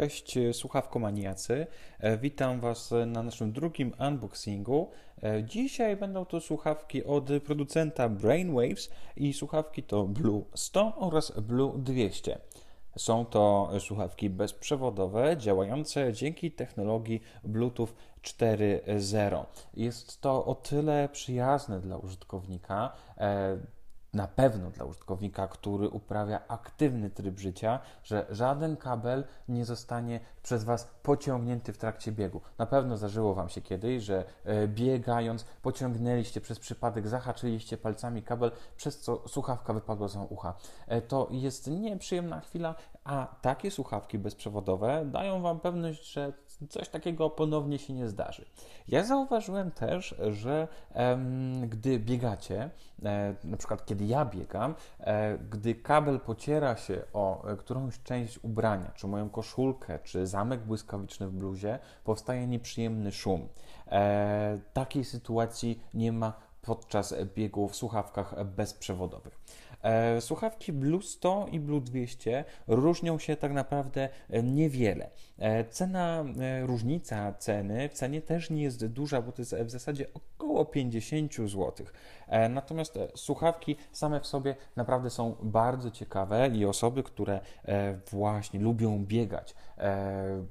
Cześć słuchawkomaniacy, E, witam Was na naszym drugim unboxingu. E, Dzisiaj będą to słuchawki od producenta Brainwaves i słuchawki to Blue 100 oraz Blue 200. Są to słuchawki bezprzewodowe działające dzięki technologii Bluetooth 4.0. Jest to o tyle przyjazne dla użytkownika, e, na pewno dla użytkownika, który uprawia aktywny tryb życia, że żaden kabel nie zostanie przez Was pociągnięty w trakcie biegu. Na pewno zdarzyło Wam się kiedyś, że e, biegając pociągnęliście przez przypadek, zahaczyliście palcami kabel, przez co słuchawka wypadła z ucha. E, to jest nieprzyjemna chwila, a takie słuchawki bezprzewodowe dają Wam pewność, że coś takiego ponownie się nie zdarzy. Ja zauważyłem też, że em, gdy biegacie, e, na przykład kiedy ja biegam, e, gdy kabel pociera się o e, którąś część ubrania, czy moją koszulkę, czy zamek błyskawiczny w bluzie, powstaje nieprzyjemny szum. E, takiej sytuacji nie ma podczas biegu w słuchawkach bezprzewodowych. E, słuchawki Blue 100 i Blue 200 różnią się tak naprawdę e, niewiele. E, cena, różnica ceny w cenie też nie jest duża, bo to jest w zasadzie około 50 zł. Natomiast słuchawki same w sobie naprawdę są bardzo ciekawe i osoby, które właśnie lubią biegać,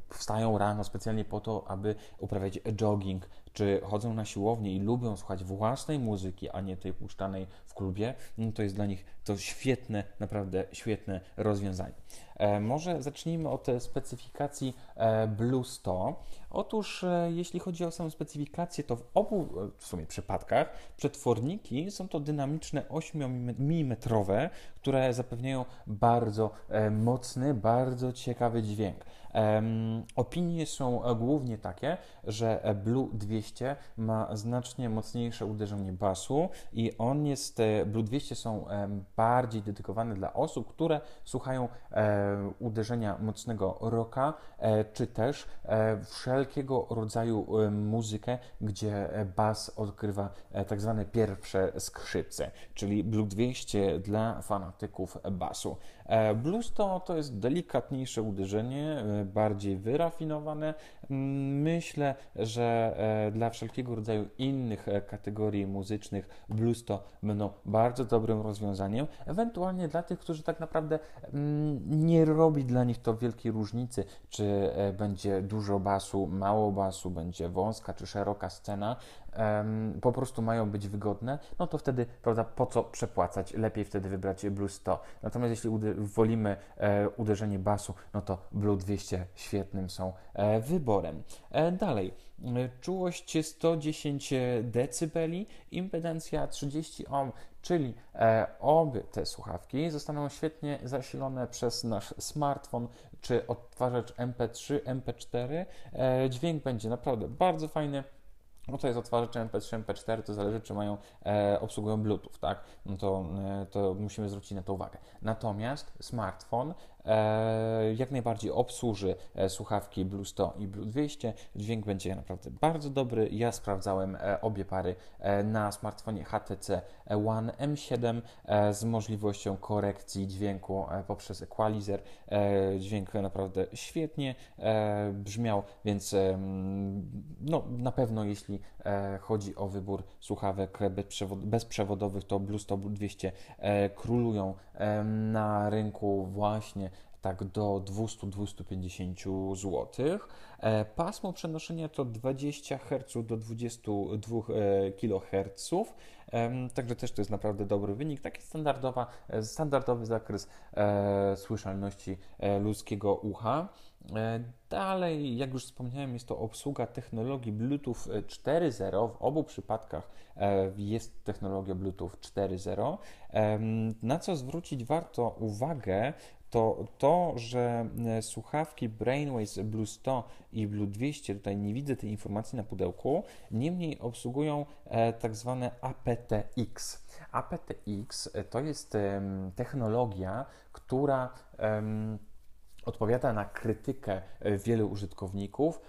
wstają rano specjalnie po to, aby uprawiać jogging, czy chodzą na siłownię i lubią słuchać własnej muzyki, a nie tej puszczanej w klubie, no to jest dla nich to świetne, naprawdę świetne rozwiązanie. E, może zacznijmy od specyfikacji e, Blue 100. Otóż, e, jeśli chodzi o samą specyfikację, to w obu w sumie przypadkach przetworniki są to dynamiczne 8 mm, które zapewniają bardzo mocny, bardzo ciekawy dźwięk. Opinie są głównie takie, że Blue 200 ma znacznie mocniejsze uderzenie basu i on jest, Blue 200 są bardziej dedykowane dla osób, które słuchają uderzenia mocnego rocka, e, czy też e, wszelkiego rodzaju muzykę, gdzie bas odgrywa e, tak zwane pierwsze skrzypce, czyli Blue 200 dla fanatyków basu. Blues to, to jest delikatniejsze uderzenie, bardziej wyrafinowane. Myślę, że dla wszelkiego rodzaju innych kategorii muzycznych blues to będą bardzo dobrym rozwiązaniem. Ewentualnie dla tych, którzy tak naprawdę nie nie robi dla nich to wielkiej różnicy, czy e, będzie dużo basu, mało basu, będzie wąska czy szeroka scena, po prostu mają być wygodne, no to wtedy, prawda, po co przepłacać? Lepiej wtedy wybrać Blue 100. Natomiast jeśli wolimy e, uderzenie basu, no to Blue 200 świetnym są e, wyborem. Dalej, czułość 110 dB, impedancja 30 ohm, czyli e, obie te słuchawki zostaną świetnie zasilone przez nasz smartfon czy odtwarzacz MP3, MP4. E, dźwięk będzie naprawdę bardzo fajny. No to jest odtwarzacze MP3, MP4, to zależy, czy mają, e, obsługują Bluetooth, tak? No to, e, to musimy zwrócić na to uwagę. Natomiast smartfon jak najbardziej obsłuży e, słuchawki Blue 100 i Blue 200. Dźwięk będzie naprawdę bardzo dobry. Ja sprawdzałem e, obie pary na smartfonie HTC One M7 z możliwością korekcji dźwięku poprzez equalizer. Dźwięk naprawdę świetnie brzmiał, więc no, na pewno jeśli chodzi o wybór słuchawek bezprzewodowych, to Blue 100, Blue 200 królują na rynku właśnie tak do 200-250 zł. E, pasmo przenoszenia to 20 Hz do 22 e, kHz. Także też to jest naprawdę dobry wynik. Taki standardowa, e, standardowy zakres słyszalności ludzkiego ucha. Dalej, jak już wspomniałem, jest to obsługa technologii Bluetooth 4.0. W obu przypadkach jest technologia Bluetooth 4.0. Na co zwrócić warto uwagę, to to, że e, słuchawki Brainwaves Blue 100 i Blue 200, tutaj nie widzę tej informacji na pudełku, niemniej obsługują e, tak zwane aptX. aptX e, to jest technologia, która odpowiada na krytykę wielu użytkowników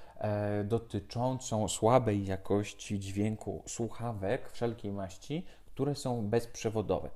dotyczącą słabej jakości dźwięku słuchawek wszelkiej maści, które są bezprzewodowe.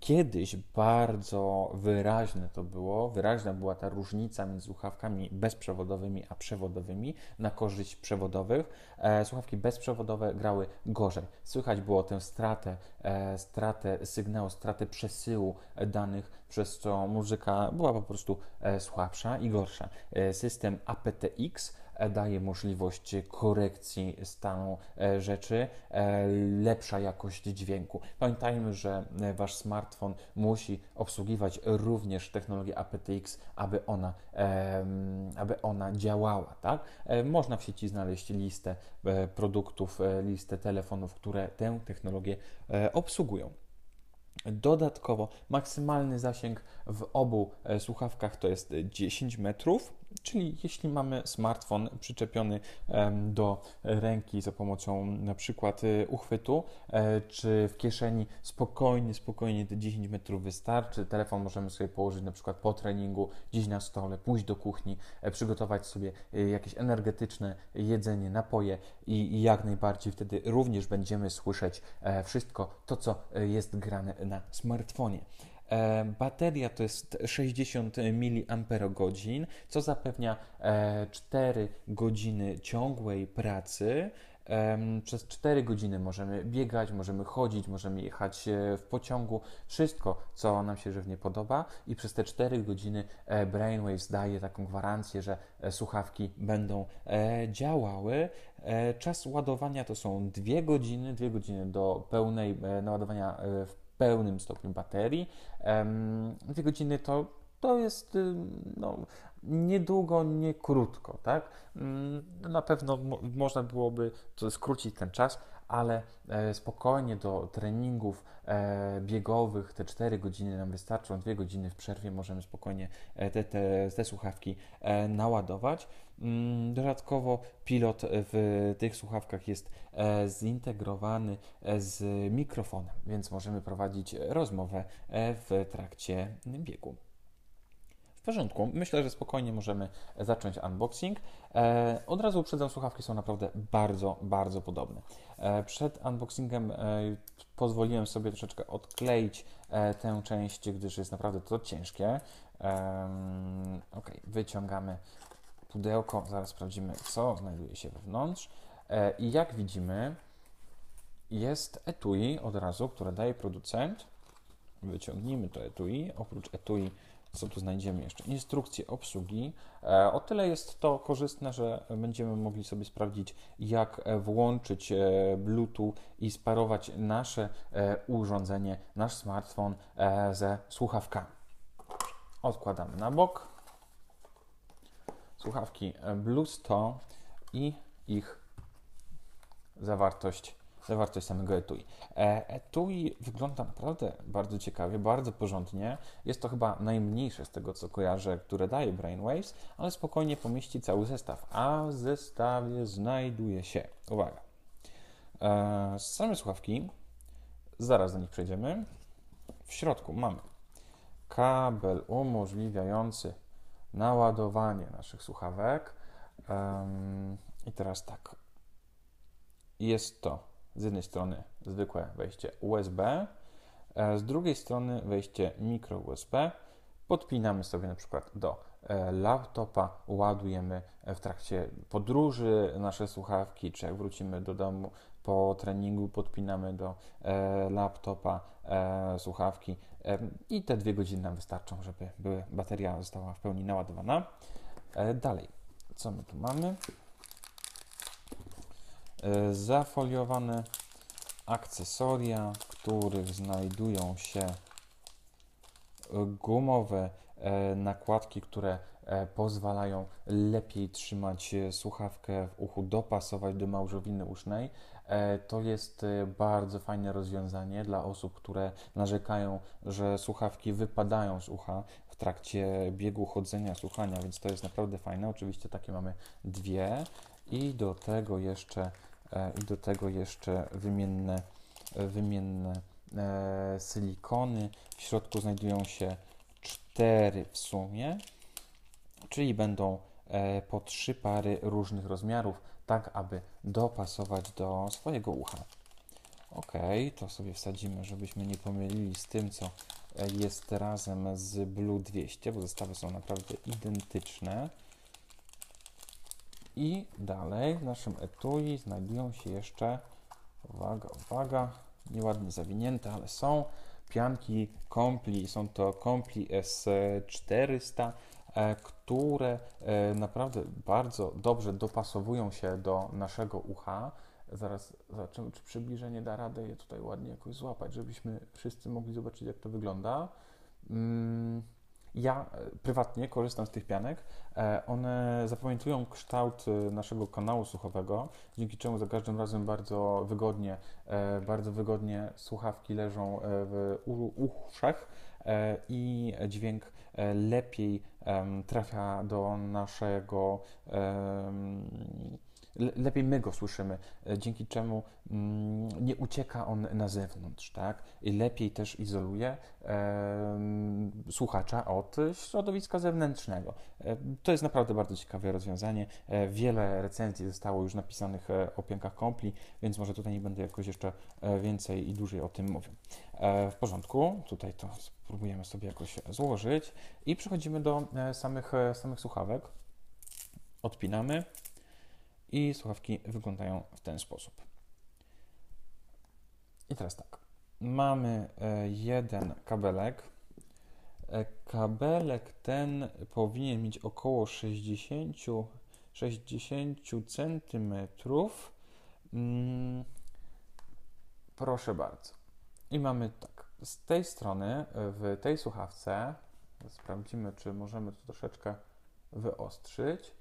Kiedyś bardzo wyraźne to było, wyraźna była ta różnica między słuchawkami bezprzewodowymi a przewodowymi na korzyść przewodowych. E, słuchawki bezprzewodowe grały gorzej. Słychać było tę stratę, e, stratę sygnału, stratę przesyłu danych, przez co muzyka była po prostu e, słabsza i gorsza. System aptX daje możliwość korekcji stanu e, rzeczy, e, lepsza jakość dźwięku. Pamiętajmy, że e, Wasz smartfon musi obsługiwać również technologię aptX, aby ona, aby ona działała. Tak? Można w sieci znaleźć listę produktów, listę telefonów, które tę technologię obsługują. Dodatkowo maksymalny zasięg w obu słuchawkach to jest 10 metrów Czyli jeśli mamy smartfon przyczepiony do ręki za pomocą na przykład y, uchwytu, e, czy w kieszeni spokojnie, spokojnie te 10 metrów wystarczy. Telefon możemy sobie położyć na przykład po treningu, gdzieś na stole, pójść do kuchni, e, przygotować sobie y, jakieś energetyczne jedzenie, napoje i jak najbardziej wtedy również będziemy słyszeć e, wszystko to, co jest grane na smartfonie. E, bateria to jest 60 mAh, co zapewnia 4 e, godziny ciągłej pracy. Przez 4 godziny możemy biegać, możemy chodzić, możemy jechać e, w pociągu, wszystko, co nam się żywnie podoba, i przez te 4 godziny Brainwaves daje taką gwarancję, że słuchawki będą działały. Czas ładowania to są 2 godziny, 2 godziny do pełnej naładowania w pełnym stopniu baterii. Dwie godziny to, to jest no, niedługo, nie krótko, tak? Mm, na pewno mo można byłoby skrócić ten czas, ale e, spokojnie do treningów e, biegowych te 4 godziny nam wystarczą, 2 godziny w przerwie możemy spokojnie e, te, te, te słuchawki naładować. Mm, dodatkowo pilot w tych słuchawkach jest zintegrowany z mikrofonem, więc możemy prowadzić rozmowę w trakcie biegu porządku. Myślę, że spokojnie możemy zacząć unboxing. E, od razu uprzedzam, słuchawki są naprawdę bardzo, bardzo podobne. E, przed unboxingiem e, pozwoliłem sobie troszeczkę odkleić e, tę część, gdyż jest naprawdę to ciężkie. ok, wyciągamy pudełko, zaraz sprawdzimy, co znajduje się wewnątrz. E, I jak widzimy, jest etui od razu, które daje producent. Wyciągnijmy to etui. Oprócz etui co tu znajdziemy jeszcze? Instrukcje obsługi. E, o tyle jest to korzystne, że będziemy mogli sobie sprawdzić, jak e, włączyć Bluetooth i sparować nasze urządzenie, nasz smartfon ze słuchawkami. Odkładamy na bok. Słuchawki Blue 100 i ich zawartość zawartość samego etui. E, etui wygląda naprawdę bardzo ciekawie, bardzo porządnie. Jest to chyba najmniejsze z tego, co kojarzę, które daje Brainwaves, ale spokojnie pomieści cały zestaw. A w zestawie znajduje się, uwaga, e, same słuchawki, zaraz do nich przejdziemy. W środku mamy kabel umożliwiający naładowanie naszych słuchawek. I teraz tak. Jest to z jednej strony zwykłe wejście USB, z drugiej strony wejście micro USB. Podpinamy sobie na przykład do e, laptopa, ładujemy w trakcie podróży nasze słuchawki, czy jak wrócimy do domu po treningu, podpinamy do e, laptopa e, słuchawki i te dwie godziny nam wystarczą, żeby bateria została w pełni naładowana. Dalej, co my tu mamy? E, zafoliowane akcesoria, w których znajdują się e, gumowe e, nakładki, które pozwalają lepiej trzymać słuchawkę w uchu, dopasować do małżowiny usznej. To jest bardzo fajne rozwiązanie dla osób, które narzekają, że słuchawki wypadają z ucha w trakcie biegu chodzenia, słuchania, więc to jest naprawdę fajne. Oczywiście takie mamy dwie i do tego jeszcze E, i do tego jeszcze wymienne, e, wymienne e, silikony. W środku znajdują się cztery w sumie, czyli będą po trzy pary różnych rozmiarów, tak aby dopasować do swojego ucha. Ok, to sobie wsadzimy, żebyśmy nie pomylili z tym, co jest razem z Blue 200, bo zestawy są naprawdę identyczne. I dalej w naszym etui znajdują się jeszcze, uwaga, uwaga, nieładnie zawinięte, ale są pianki Compli. Są to Compli S400, e, które e, naprawdę bardzo dobrze dopasowują się do naszego ucha. Zaraz zobaczymy, czy przybliżenie da radę je tutaj ładnie jakoś złapać, żebyśmy wszyscy mogli zobaczyć, jak to wygląda. Mm, ja e, prywatnie korzystam z tych pianek. E, one zapamiętują kształt e, naszego kanału słuchowego, dzięki czemu za każdym razem bardzo wygodnie, bardzo wygodnie słuchawki leżą w uszach i dźwięk lepiej trafia do naszego lepiej my go słyszymy, e, dzięki czemu mm, nie ucieka on na zewnątrz, tak? I lepiej też izoluje słuchacza od środowiska zewnętrznego. E, to jest naprawdę bardzo ciekawe rozwiązanie. E, wiele recenzji zostało już napisanych o piankach Kompli, więc może tutaj nie będę jakoś jeszcze więcej i dłużej o tym mówił. w porządku, tutaj to spróbujemy sobie jakoś złożyć i przechodzimy do samych, samych słuchawek. Odpinamy i słuchawki wyglądają w ten sposób. I teraz tak. Mamy e, jeden kabelek. E, kabelek ten powinien mieć około 60, 60 cm. proszę bardzo. I mamy tak. Z tej strony, w tej słuchawce, sprawdzimy, czy możemy to troszeczkę wyostrzyć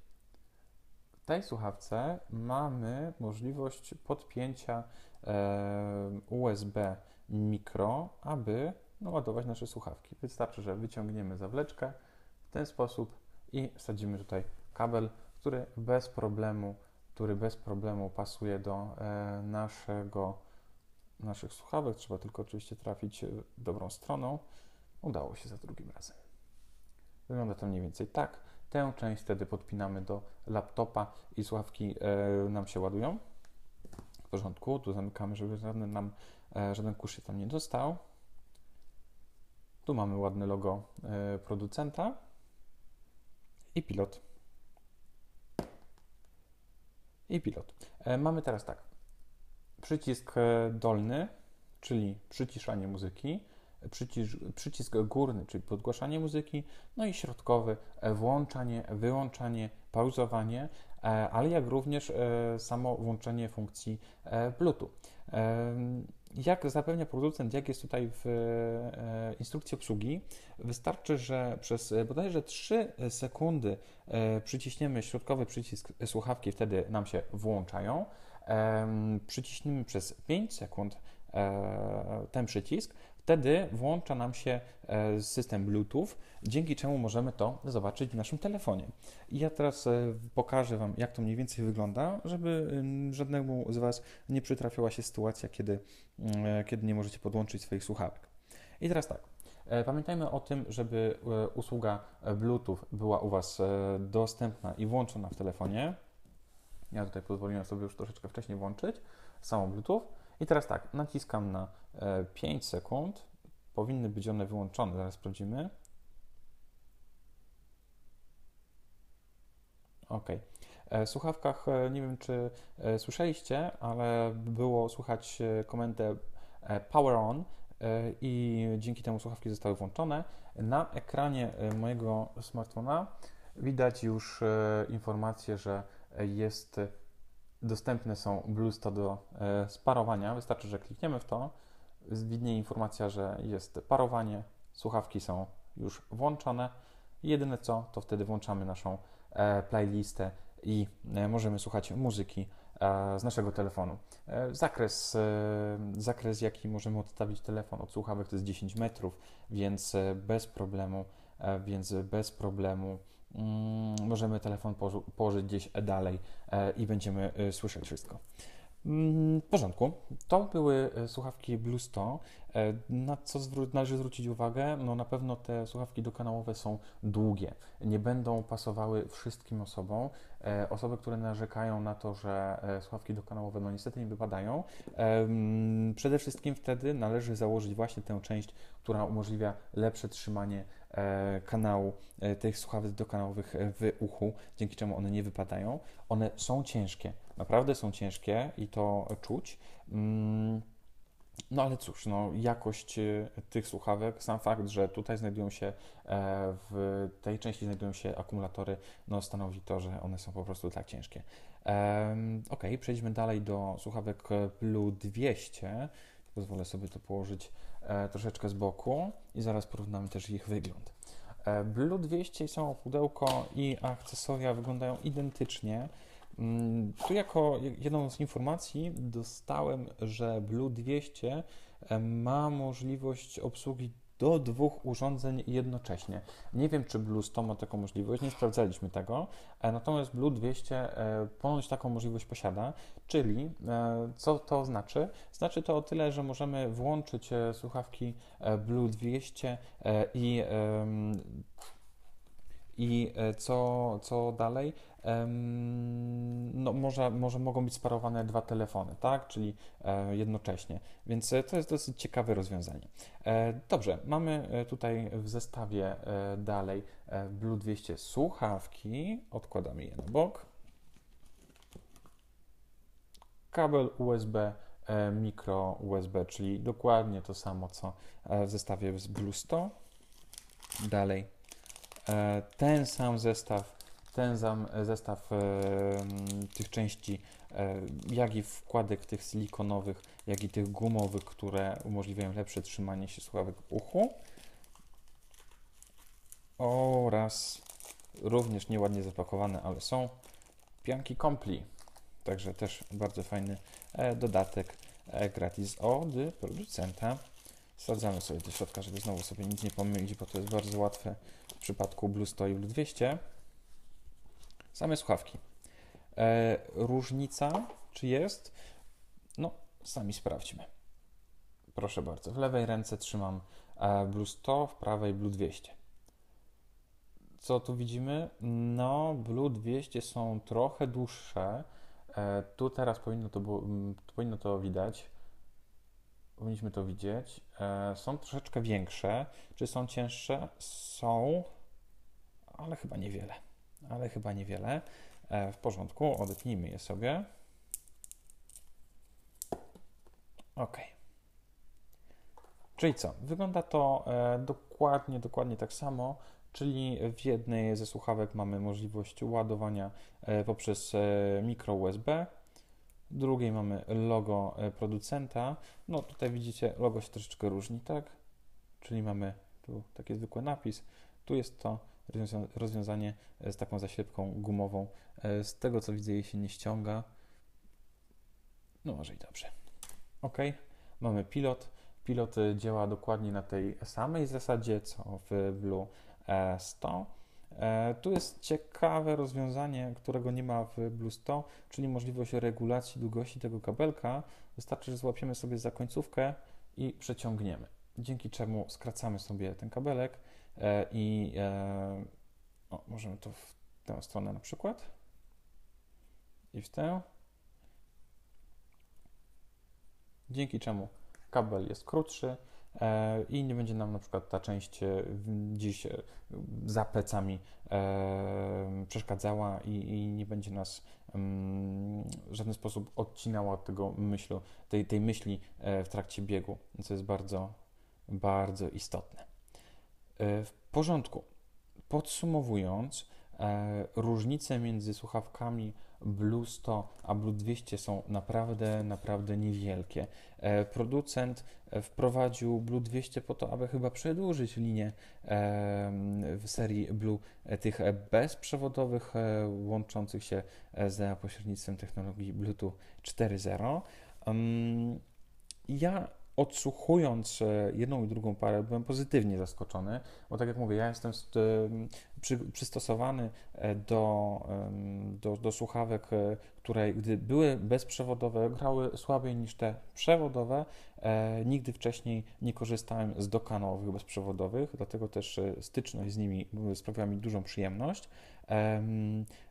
tej słuchawce mamy możliwość podpięcia e, USB mikro, aby naładować nasze słuchawki. Wystarczy, że wyciągniemy zawleczkę w ten sposób i wsadzimy tutaj kabel, który bez problemu, który bez problemu pasuje do e, naszego, naszych słuchawek. Trzeba tylko oczywiście trafić dobrą stroną. Udało się za drugim razem. Wygląda to mniej więcej tak. Tę część wtedy podpinamy do laptopa i słuchawki e, nam się ładują. W porządku, tu zamykamy, żeby żaden, nam, e, żaden kurz się tam nie dostał. Tu mamy ładne logo e, producenta i pilot. I pilot. Mamy teraz tak. Przycisk dolny, czyli przyciszanie muzyki przycisk, przycisk górny, czyli podgłaszanie muzyki, no i środkowy e, włączanie, wyłączanie, pauzowanie, e, ale jak również e, samo włączenie funkcji Bluetooth. Jak zapewnia producent, jak jest tutaj w instrukcji obsługi, wystarczy, że przez bodajże 3 sekundy przyciśniemy środkowy przycisk słuchawki, wtedy nam się włączają. Przyciśnimy przez 5 sekund ten przycisk, Wtedy włącza nam się e, system Bluetooth, dzięki czemu możemy to zobaczyć w naszym telefonie. I ja teraz e, pokażę Wam, jak to mniej więcej wygląda, żeby żadnemu z Was nie przytrafiła się sytuacja, kiedy, e, kiedy nie możecie podłączyć swoich słuchawek. I teraz tak. Pamiętajmy o tym, żeby usługa Bluetooth była u Was dostępna i włączona w telefonie. Ja tutaj pozwoliłem sobie już troszeczkę wcześniej włączyć samą Bluetooth. I teraz tak, naciskam na 5 e, sekund. Powinny być one wyłączone, zaraz sprawdzimy. OK. E, w słuchawkach, e, nie wiem czy słyszeliście, ale było słychać komendę power on i dzięki temu słuchawki zostały włączone. Na ekranie mojego smartfona widać już informację, że jest dostępne są Bluesta do e, sparowania. Wystarczy, że klikniemy w to. Widnieje informacja, że jest parowanie, słuchawki są już włączone. Jedyne co, to wtedy włączamy naszą e, playlistę i e, możemy słuchać muzyki z naszego telefonu. Zakres, zakres, jaki możemy odstawić telefon od słuchawek, to jest 10 metrów, więc bez problemu, więc bez problemu możemy telefon położyć gdzieś dalej e, i będziemy e, słyszeć wszystko. Mm, w porządku. To były e, słuchawki Blue 100. E, na co należy zwrócić uwagę? No na pewno te słuchawki dokanałowe są długie. Nie będą pasowały wszystkim osobom. E, osoby, które narzekają na to, że słuchawki dokanałowe no niestety nie wypadają, przede wszystkim wtedy należy założyć właśnie tę część, która umożliwia lepsze trzymanie kanału tych słuchawek dokanałowych w uchu, dzięki czemu one nie wypadają. One są ciężkie Naprawdę są ciężkie i to czuć. Mm, no ale cóż, no, jakość e, tych słuchawek, sam fakt, że tutaj znajdują się, e, w tej części znajdują się akumulatory, no, stanowi to, że one są po prostu tak ciężkie. Ok, przejdźmy dalej do słuchawek Blue 200. Pozwolę sobie to położyć e, troszeczkę z boku i zaraz porównamy też ich wygląd. Blue 200 samo pudełko i akcesoria wyglądają identycznie. Mm, tu jako jedną z informacji dostałem, że Blue 200 ma możliwość obsługi do dwóch urządzeń jednocześnie. Nie wiem, czy Blue 100 ma taką możliwość, nie sprawdzaliśmy tego, e, natomiast Blue 200 e, ponoć taką możliwość posiada, czyli e, co to znaczy? Znaczy to o tyle, że możemy włączyć słuchawki Blue 200 i i co, co dalej? no może, może mogą być sparowane dwa telefony, tak, czyli e, jednocześnie, więc e, to jest dosyć ciekawe rozwiązanie. E, dobrze, mamy tutaj w zestawie dalej Blue 200 słuchawki, odkładamy je na bok, kabel USB, mikro USB, czyli dokładnie to samo, co w zestawie z Blue 100. Dalej ten sam zestaw ten zestaw e, tych części, e, jak i wkładek tych silikonowych, jak i tych gumowych, które umożliwiają lepsze trzymanie się słuchawek uchu oraz również nieładnie zapakowane, ale są pianki Compli. Także też bardzo fajny e, dodatek gratis od producenta. Sprawdzamy sobie do środka, żeby znowu sobie nic nie pomylić, bo to jest bardzo łatwe w przypadku Blue 100 i Blue 200. Same słuchawki. E, różnica, czy jest? No, sami sprawdźmy. Proszę bardzo. W lewej ręce trzymam e, Blue 100, w prawej Blue 200. Co tu widzimy? No, Blue 200 są trochę dłuższe. E, tu teraz powinno to, powinno to widać. Powinniśmy to widzieć. E, są troszeczkę większe. Czy są cięższe? Są, ale chyba niewiele ale chyba niewiele. E, w porządku, odetnijmy je sobie. OK. Czyli co? Wygląda to e, dokładnie, dokładnie tak samo, czyli w jednej ze słuchawek mamy możliwość ładowania poprzez mikro USB, drugiej mamy logo producenta. No tutaj widzicie, logo się troszeczkę różni, tak? Czyli mamy tu taki zwykły napis, tu jest to rozwiązanie z taką zaślepką gumową. E, z tego co widzę, jej się nie ściąga. No może i dobrze. Ok, mamy pilot. Pilot działa dokładnie na tej samej zasadzie co w Blue 100. E, tu jest ciekawe rozwiązanie, którego nie ma w Blue 100, czyli możliwość regulacji długości tego kabelka. Wystarczy, że złapiemy sobie za końcówkę i przeciągniemy. Dzięki czemu skracamy sobie ten kabelek E, I e, o, możemy to w tę stronę na przykład i w tę. Dzięki czemu kabel jest krótszy i nie będzie nam na przykład ta część gdzieś za plecami przeszkadzała i, nie będzie nas w żaden sposób odcinała od tego myślu, tej, tej myśli w trakcie biegu, co jest bardzo, bardzo istotne. E, w porządku. Podsumowując, e, różnice między słuchawkami Blue 100 a Blue 200 są naprawdę, naprawdę niewielkie. E, producent wprowadził Blue 200 po to, aby chyba przedłużyć linię w serii Blue tych bezprzewodowych łączących się za pośrednictwem technologii Bluetooth 4.0. Ja odsłuchując jedną i drugą parę, byłem pozytywnie zaskoczony, bo tak jak mówię, ja jestem przy, przystosowany do, do, do słuchawek, które gdy były bezprzewodowe, grały słabiej niż te przewodowe. Nigdy wcześniej nie korzystałem z dokanowych bezprzewodowych, dlatego też styczność z nimi sprawia mi dużą przyjemność.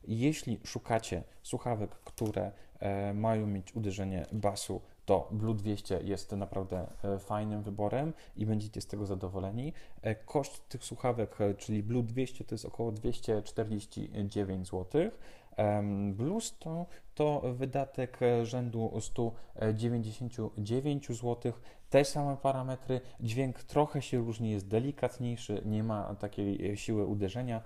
Jeśli szukacie słuchawek, które e, mają mieć uderzenie basu, to Blue 200 jest naprawdę e, fajnym wyborem i będziecie z tego zadowoleni. E, koszt tych słuchawek, czyli Blue 200 to jest około 249 zł. Blues to, to wydatek rzędu 199 zł. Te same parametry, dźwięk trochę się różni, jest delikatniejszy, nie ma takiej siły uderzenia,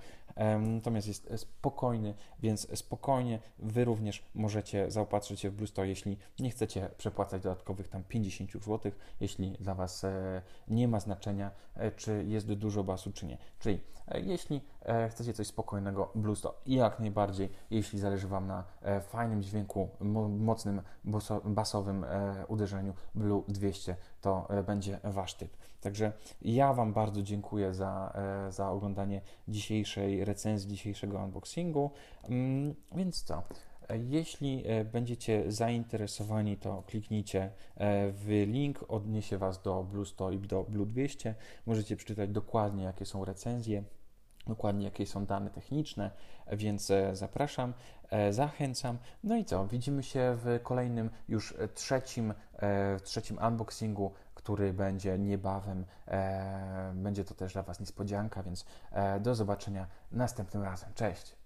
natomiast jest spokojny, więc spokojnie Wy również możecie zaopatrzyć się w Blues jeśli nie chcecie przepłacać dodatkowych tam 50 zł, jeśli dla Was e, nie ma znaczenia, e, czy jest dużo basu, czy nie. Czyli e, jeśli chcecie coś spokojnego, Blues to jak najbardziej, jeśli zależy Wam na fajnym dźwięku, mocnym basowym uderzeniu Blue 200, to będzie Wasz typ. Także ja Wam bardzo dziękuję za, za oglądanie dzisiejszej recenzji, dzisiejszego unboxingu. Mm, więc co? Jeśli e, będziecie zainteresowani, to kliknijcie e, w link, odniesie Was do Blue 100 i do Blue 200. Możecie przeczytać dokładnie, jakie są recenzje, dokładnie jakie są dane techniczne, więc e, zapraszam, zachęcam. No i co? Widzimy się w kolejnym, już trzecim, w trzecim unboxingu, który będzie niebawem. Będzie to też dla Was niespodzianka, więc do zobaczenia następnym razem. Cześć!